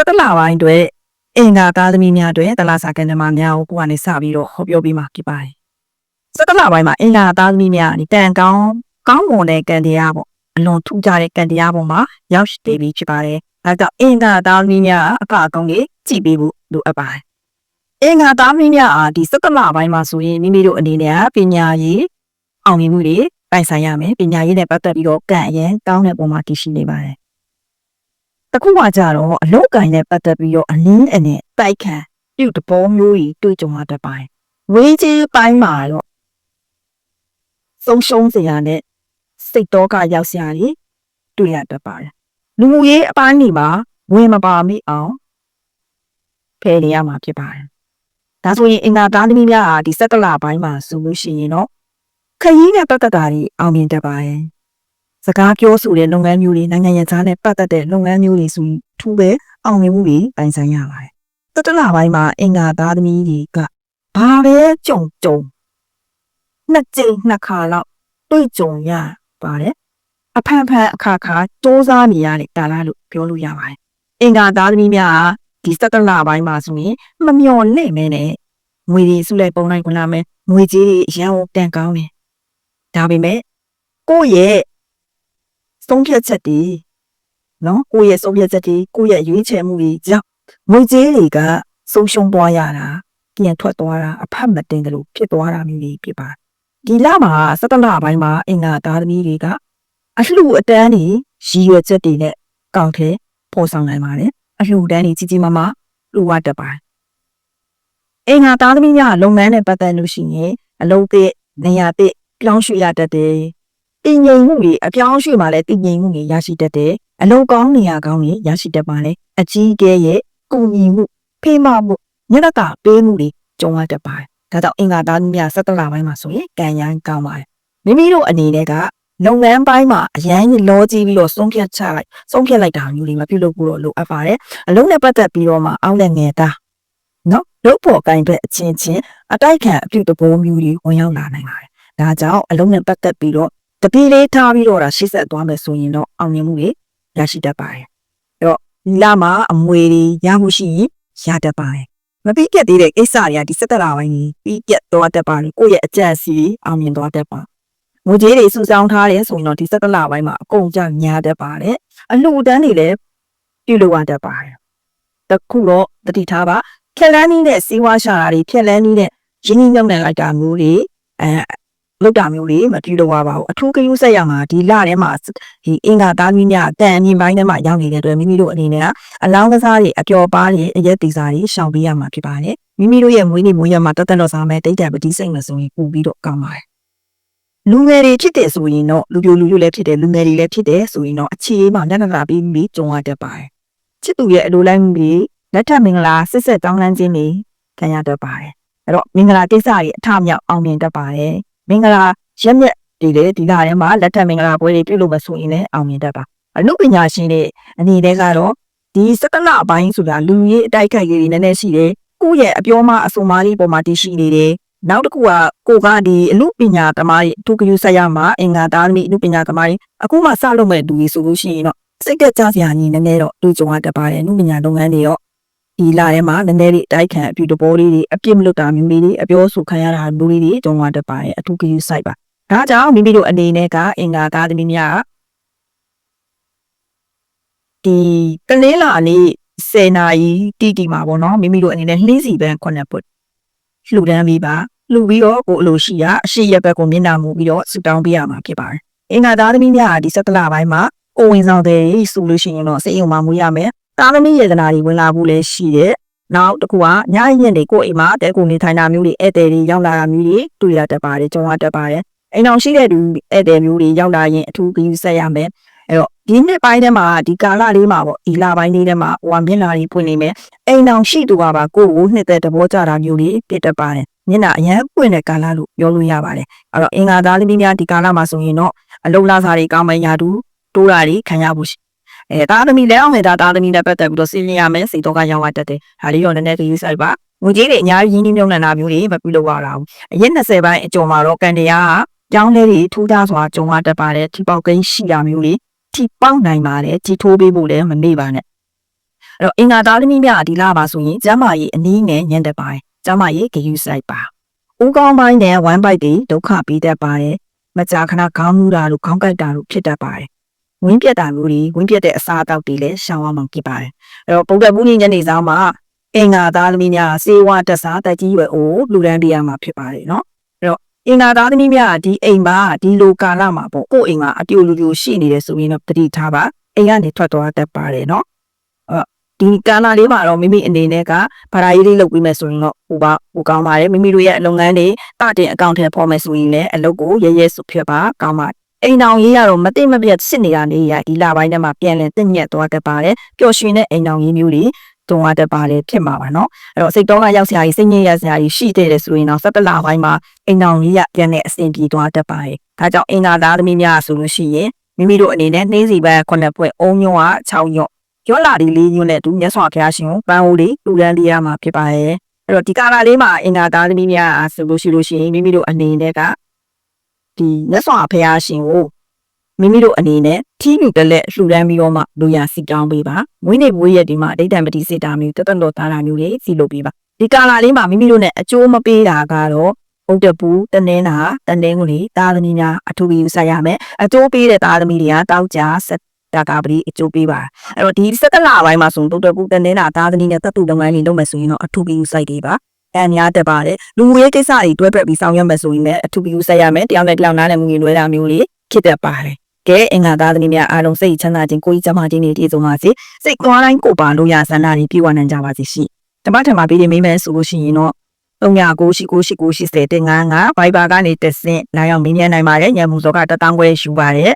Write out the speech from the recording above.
၁၇လပိုင်းတွေအင်္ဂါသားသမီးများတွေတလားစာကန်ဓမ္မများကိုကိုကနေစပြီးတော့ဟောပြောပေးမှာဖြစ်ပါတယ်၁၇လပိုင်းမှာအင်္ဂါသားသမီးများဒီတန်ကောင်းကောင်းမွန်တဲ့ကံတရားပေါ့အလွန်ထူးခြားတဲ့ကံတရားပေါ်မှာရောက်ရှိနေပြီဖြစ်ပါတယ်ဒါကြောင့်အင်္ဂါသားသမီးများအကအကောင်းကြီးကြည့်ပေးဖို့လိုအပ်ပါတယ်အင်္ဂါသားသမီးများအားဒီ၁၇လပိုင်းမှာဆိုရင်မိမိတို့အနေနဲ့ပညာရေးအောင်မြင်မှုတွေပိုင်ဆိုင်ရမယ်ပညာရေးနဲ့ပတ်သက်ပြီးတော့ကံအရင်ကောင်းတဲ့ပုံမှာတည်ရှိနေပါတယ် တခုမှကြတော့အလောက်ကံနဲ့ပတ်သက်ပြီးတော့အလင်းအနဲ့တိုက်ခံပြုတ်တဘောမျိုးကြီးတွေ့ကြုံရတတ်ပါတယ်ဝေးကြီးပိုင်းမှာတော့ဆုံးရှုံးစရာနဲ့စိတ်တော့ကရောက်စရာတွေတွေ့ရတတ်ပါတယ်လူမှုရေးအပိုင်းတွေမှာဝင်မပါမိအောင်ဖယ်နေရမှာဖြစ်ပါတယ်ဒါဆိုရင်အင်္ဂါသားသမီးများဟာဒီစက်ကလပိုင်းမှာဆိုလို့ရှိရင်တော့ခရီးနဲ့ပတ်သက်တာတွေအောင်မြင်တတ်ပါတယ် စကားပြောဆိုတဲ့လုပ်ငန်းမျိုးတွေနိုင်ငံရေးသားနဲ့ပတ်သက်တဲ့လုပ်ငန်းမျိုးတွေဆိုရင်ထူးပဲအောင်မြင်မှုတွေပိုင်ဆိုင်ရပါတယ်တတလပိုင်းမှာအင်္ဂါသားသမီးတွေကဘာပဲကြုံကြုံနှစ်ကြိမ်နှစ်ခါလောက်တွေ့ကြုံရပါတယ်အဖန်ဖန်အခါခါစူးစမ်းနေရတဲ့ကာလလို့ပြောလို့ရပါတယ်အင်္ဂါသားသမီးများဟာဒီစက်တလပိုင်းမှာဆိုရင်မမျော်လင့်မဲနဲ့ငွေတွေစုလိုက်ပုံလိုက်ဝင်လာမယ်ငွေကြေးတွေအရန်ကိုတန်ကောင်းတယ်ဒါပေမဲ့ကိုယ့်ရဲ့ ဆုံးဖြတ်ချက်တွေနော်ကိုယ့်ရဲ့ဆုံးဖြတ်ချက်တွေကိုယ့်ရဲ့ရွေးချယ်မှုတွေကြောင့်ငွေကြေးတွေကဆုံးရှုံးသွားရတာပြန်ထွက်သွားတာအဖတ်မတင်တယ်လို့ဖြစ်သွားတာမျိုးတွေဖြစ်ပါတယ်ဒီလမှာစက်တလပိုင်းမှာအင်္ဂါသားသမီးတွေကအလှအတန်းတွေရည်ရွယ်ချက်တွေနဲ့ကောင်းတဲ့ပေါ်ဆောင်နိုင်ပါတယ်အလှတန်းတွေကြီးကြီးမားမားလူဝတ်တတ်ပါတယ်အင်္ဂါသားသမီးများလုပ်ငန်းနဲ့ပတ်သက်လို့ရှိရင်အလုပ်သစ်နေရာသစ်ပြောင်းရွှေ့ရတတ်တယ် တည်ငြိမ်မှုတွေအပြောင်းအရွှေ့မှာလည်းတည်ငြိမ်မှုတွေရရှိတတ်တယ်အလုပ်ကောင်းနေရာကောင်းတွေရရှိတတ်ပါတယ်အကြီးအကဲရဲ့ကုညီမှုဖေးမမှုညရတာပေးမှုတွေကြုံရတတ်ပါတယ်ဒါကြောင့်အင်္ဂါသားသမီးများစက်တလပိုင်းမှာဆိုရင်ကံရမ်းကောင်းပါတယ်မိမိတို့အနေနဲ့ကလုပ်ငန်းပိုင်းမှာအရန်ကြီးလောကြီးပြီးတော့ဆုံးဖြတ်ချလိုက်ဆုံးဖြတ်လိုက်တာမျိုးတွေမပြုလုပ်ဘူးတော့လိုအပ်ပါတယ်အလုံးနဲ့ပတ်သက်ပြီးတော့မှအောင်းလက်ငယ်သားနော်လုပ်ဖို့အကိုင်အတွက်အချင်းချင်းအတိုက်ခံအပြုတဘောမျိုးတွေဝင်ရောက်လာနိုင်ပါတယ်ဒါကြောင့်အလုံးနဲ့ပတ်သက်ပြီးတော့ တပီးလေးထားပြီးတော့ဒါရှေ့ဆက်သွားမယ်ဆိုရင်တော့အောင်မြင်မှုတွေရရှိတတ်ပါတယ်အဲ့တော့ဒီလမှာအမွေတွေရမှုရှိရင်ရတတ်ပါတယ်မပြီးပြတ်သေးတဲ့ကိစ္စတွေကဒီစက်တလာပိုင်းကြီးပြီးပြတ်သွားတတ်ပါတယ်ကိုယ့်ရဲ့အကြံစီအောင်မြင်သွားတတ်ပါငွေကြေးတွေစုဆောင်းထားတယ်ဆိုရင်တော့ဒီစက်ကလပိုင်းမှာအကုန်ကြညာတတ်ပါတယ်အလှူဒန်းတွေလည်းပြုလုပ်ရတတ်ပါတယ်တခုတော့တတိထားပါဖြက်လန်းနည်းနဲ့စီးပွားရှာတာတွေဖြက်လန်းနည်းနဲ့ရင်းနှီးမြှုပ်နှံလိုက်တာမျိုးတွေအဲ လောက်တာမျိုးတွေမပြုလုပ်ရပါဘူးအထူးကယူဆက်ရမှာဒီလထဲမှာဒီအင်္ဂါသားမီးများတန်အမြင်ပိုင်းထဲမှာရောက်နေတဲ့အတွက်မိမိတို့အနေနဲ့အလောင်းကစားတွေအပျော်ပါးတွေအရက်တီစာတွေရှောင်ပေးရမှာဖြစ်ပါတယ်မိမိတို့ရဲ့မွေးနေ့မွေးရမှာတက်တက်တော့စားမယ်တိတ်တက်ပတိစိတ်မဆိုရင်ပူပြီးတော့ကောင်းပါတယ်လူငယ်တွေဖြစ်တယ်ဆိုရင်တော့လူပြိုလူပြိုလည်းဖြစ်တယ်လူငယ်တွေလည်းဖြစ်တယ်ဆိုရင်တော့အခြေအေးမှလက်နက်ပြီးပြီးကြုံရတတ်ပါတယ်ချစ်သူရဲ့အလိုလိုက်မှုတွေလက်ထပ်မင်္ဂလာစစ်ဆက်တောင်းလန်းခြင်းတွေခံရတတ်ပါတယ်အဲ့တော့မင်္ဂလာကိစ္စတွေအထမြောက်အောင်မြင်တတ်ပါတယ် မင်္ဂလာရက်မြက်တွေလည်းဒီလထဲမှာလက်ထပ်မင်္ဂလာပွဲတွေပြုလုပ်မဆိုရင်လည်းအောင်မြင်တတ်ပါအမှုပညာရှင်တွေအနေနဲ့ကတော့ဒီစက္ကလအပိုင်းဆိုတာလူကြီးအတိုက်ခိုက်ကြီးတွေနည်းနည်းရှိတယ်ကိုယ့်ရဲ့အပြောမအဆိုမားလေးပေါ်မှာတည်ရှိနေတယ်နောက်တစ်ခုကကိုကဒီအမှုပညာသမားတွေအထူးကယူဆက်ရမှာအင်္ဂါသားသမီးအမှုပညာသမားတွေအခုမှစလုပ်မဲ့လူတွေဆိုလို့ရှိရင်တော့စိတ်ကကြစရာကြီးနည်းနည်းတော့လူကြုံရတတ်ပါတယ်အမှုပညာလုပ်ငန်းတွေရော ဒီလာထဲမှာနည်းနည်းလေးတိုက်ခံအပြူတဘောလေးတွေအပြစ်မလွတ်တာမျိုးလေးတွေအပြောဆိုခံရတာမျိုးလေးတွေကြုံရတတ်ပါတယ်အထူးကယူဆိုင်ပါဒါကြောင့်မိမိတို့အနေနဲ့ကအင်္ဂါသားသမီးများဒီကလေးလာလေး10နာရီတီတီမှာပေါ့နော်မိမိတို့အနေနဲ့နှင်းစီပန်း9ပုတ်လှူဒန်းပြီးပါလှူပြီးတော့ကိုအလိုရှိရအရှိရက်ဘက်ကိုမျက်နှာမူပြီးတော့ဆူတောင်းပေးရမှာဖြစ်ပါတယ်အင်္ဂါသားသမီးများဒီစက်ကလပိုင်းမှာကိုဝင်ဆောင်တဲ့ဆိုလို့ရှိရင်တော့စိတ်ယုံမှမူရမယ် သားသမီးယေဒနာတွေဝင်လာဖို့လည်းရှိတယ်နောက်တစ်ခုကညရင်တွေကိုအိမ်မှာတဲကိုနေထိုင်တာမျိုးတွေဧည့်သည်တွေရောက်လာတာမျိုးတွေတွေ့ရတတ်ပါတယ်ကြုံရတတ်ပါတယ်အိမ်အောင်ရှိတဲ့သူဧည့်သည်မျိုးတွေရောက်လာရင်အထူးဂရုစိုက်ရမယ်အဲ့တော့ဒီနှစ်ပိုင်းထဲမှာဒီကာလလေးမှာပေါ့ဒီလပိုင်းလေးထဲမှာဟိုမျက်နှာတွေပွင့်နေမယ်အိမ်အောင်ရှိသူကပါကိုယ့်ကိုနှစ်သက်သဘောကျတာမျိုးတွေဖြစ်တတ်ပါတယ်မျက်နှာအရန်ပွင့်တဲ့ကာလလို့ပြောလို့ရပါတယ်အဲ့တော့အင်္ဂါသားသမီးများဒီကာလမှာဆိုရင်တော့အလုံလာစာတွေကောင်းမယ်ရာတူတိုးတာတွေခံရဖို့ရှိ အဲသားသမီးလည်းအောင်မယ်ဒါသားသမီးနဲ့ပတ်သက်ပြီးတော့စဉ်းစားရမယ်စိတ်တော့ကရောက်လာတတ်တယ်ဒါလေးတော့နည်းနည်းဂရုစိုက်ပါငွေကြေးတွေအများကြီးရင်းနှီးမြှုပ်နှံတာမျိုးတွေမပြုလုပ်ရတာဘူးအရက်20ပိုင်းအကျော်မှာတော့ကန်တရားကကြောင်းလေးတွေထူးခြားစွာကြုံရတတ်ပါတယ်ထိပေါက်ကိန်းရှိတာမျိုးတွေထိပေါက်နိုင်ပါတယ်ကြီးထိုးပေးဖို့လည်းမမေ့ပါနဲ့အဲ့တော့အင်္ဂါသားသမီးများဒီလပါဆိုရင်ကျမ်းမာရေးအနည်းငယ်ညံ့တက်ပါတယ်ကျမ်းမာရေးဂရုစိုက်ပါဦးကောင်းပိုင်းနဲ့ဝမ်းပိုက်တွေဒုက္ခပေးတတ်ပါတယ်မကြာခဏခေါင်းမူတာတို့ခေါင်းကိုက်တာတို့ဖြစ်တတ်ပါတယ် ဝင်းပြက်တာမျိုးတွေဝင်းပြက်တဲ့အစာအသောက်တွေလည်းရှောင်အောင်ဖြစ်ပါတယ်အဲ့တော့ပုံသက်မှုညညနေဆောင်မှာအင်္ဂါသားသမီးများစေဝါတက်စားတက်ကြီးရွယ်အိုလူရန်တရားမှာဖြစ်ပါတယ်နော်အဲ့တော့အင်္ဂါသားသမီးများဒီအိမ်မှာဒီလိုကာလမှာပေါ့ကိုယ့်အိမ်မှာအပြိုလူလူရှိနေတယ်ဆိုရင်တော့တတိထားပါအိမ်ကနေထွက်သွားတတ်ပါတယ်နော်ဒီကာလာလေးမှာတော့မိမိအနေနဲ့ကဘာသာရေးလေးလုပ်ပြီးမယ်ဆိုရင်တော့ဟိုပါဟိုကောင်းပါတယ်မိမိတို့ရဲ့လုပ်ငန်းတွေတတင်အကောင့်ထဲပေါ်မယ်ဆိုရင်လည်းအလုပ်ကိုရဲရဲစုဖြစ်ပါကောင်းပါ အိမ်တော်ရေးရတော့မသိမပြတ်စစ်နေတာလေးရဒီလပိုင်းထဲမှာပြန်လည်တင့်ညက်သွားတတ်ပါတယ်ပျော်ရွှင်တဲ့အိမ်တော်ရေးမျိုးတွေတွန်းသွားတတ်ပါတယ်ဖြစ်မှာပါเนาะအဲ့တော့စိတ်တော်ကရောက်စရာကြီးစိတ်ညစ်ရစရာကြီးရှိတဲ့တယ်ဆိုရင်တော့17လပိုင်းမှာအိမ်တော်ရေးရပြန်တဲ့အဆင်ပြေသွားတတ်ပါတယ်ဒါကြောင့်အိမ်သာသားသမီးများဆိုလို့ရှိရင်မိမိတို့အနေနဲ့နှင်းစီပန်းခုနှစ်ပွဲအုံညွန့်က6ညွန့် ရောလာဒီလေးညွန့်နဲ့တူမြတ်စွာဘုရားရှင်ကိုပန်းဟိုးလေးလူရန်လေးရမှာဖြစ်ပါရဲ့အဲ့တော့ဒီကာလာလေးမှာအင်တာသားသမီးများအားဆိုလို့ရှိလို့ရှိရင်မိမိတို့အနေနဲ့က ဒီမြတ်စွာဘုရားရှင်ကိုမိမိတို့အနေနဲ့ထီးလူတလက်လှူဒန်းပြီးတော့မှလူရစီတောင်းပေးပါမွေးနေ့မွေးရက်ဒီမှာအဋိဌံပတိစေတာမျိုးတသက်တော်သားတာမျိုးတွေစီလုပ်ပေးပါဒီကာလာလေးမှာမိမိတို့နဲ့အကျိုးမပေးတာကတော့ဘုဒ္ဓပူတနင်းနာတနင်းကိုလေသားသမီးများအထူးပြီးဆက်ရမယ်အကျိုးပေးတဲ့သားသမီးတွေကတောက်ကြဆက်တာကပတိအကျိုးပေးပါအဲ့တော့ဒီ17လပိုင်းမှာဆိုရင်ဒုတ်တကူတန်နေတာသားသမီးနဲ့တပ်တူလုပ်ငန်းတွေလုပ်မယ်ဆိုရင်တော့အထူးပြီးစိုက်တွေပါ အန်များတက်ပါတယ်လူငွေကိစ္စတွေတွဲပြက်ပြီးဆောင်ရွက်မယ်ဆိုရင်လည်းအထူးပြီးစိုက်ရမယ်တယောက်နဲ့တယောက်နားနဲ့ငွေလွှဲတာမျိုးလေးဖြစ်တတ်ပါတယ်ကဲအင်္ဂါသားသမီးများအားလုံးစိတ်ချမ်းသာခြင်းကိုယ်ကြီးကျန်းမာခြင်းတွေတည်ဆုံပါစေစိတ်သွားတိုင်းကိုယ်ပါလို့ရဆန္ဒတွေပြည့်ဝနိုင်ကြပါစေရှိတပတ်ထံမှာပြီးနေမိမယ်ဆိုလို့ရှိရင်တော့399ရှိ9ရှိ9ရှိ10တင်95 Viber ကနေတက်ဆင့်လာရောက်မင်းမြန်းနိုင်ပါတယ်ညံမှုစောကတတန်းခွဲယူပါတယ်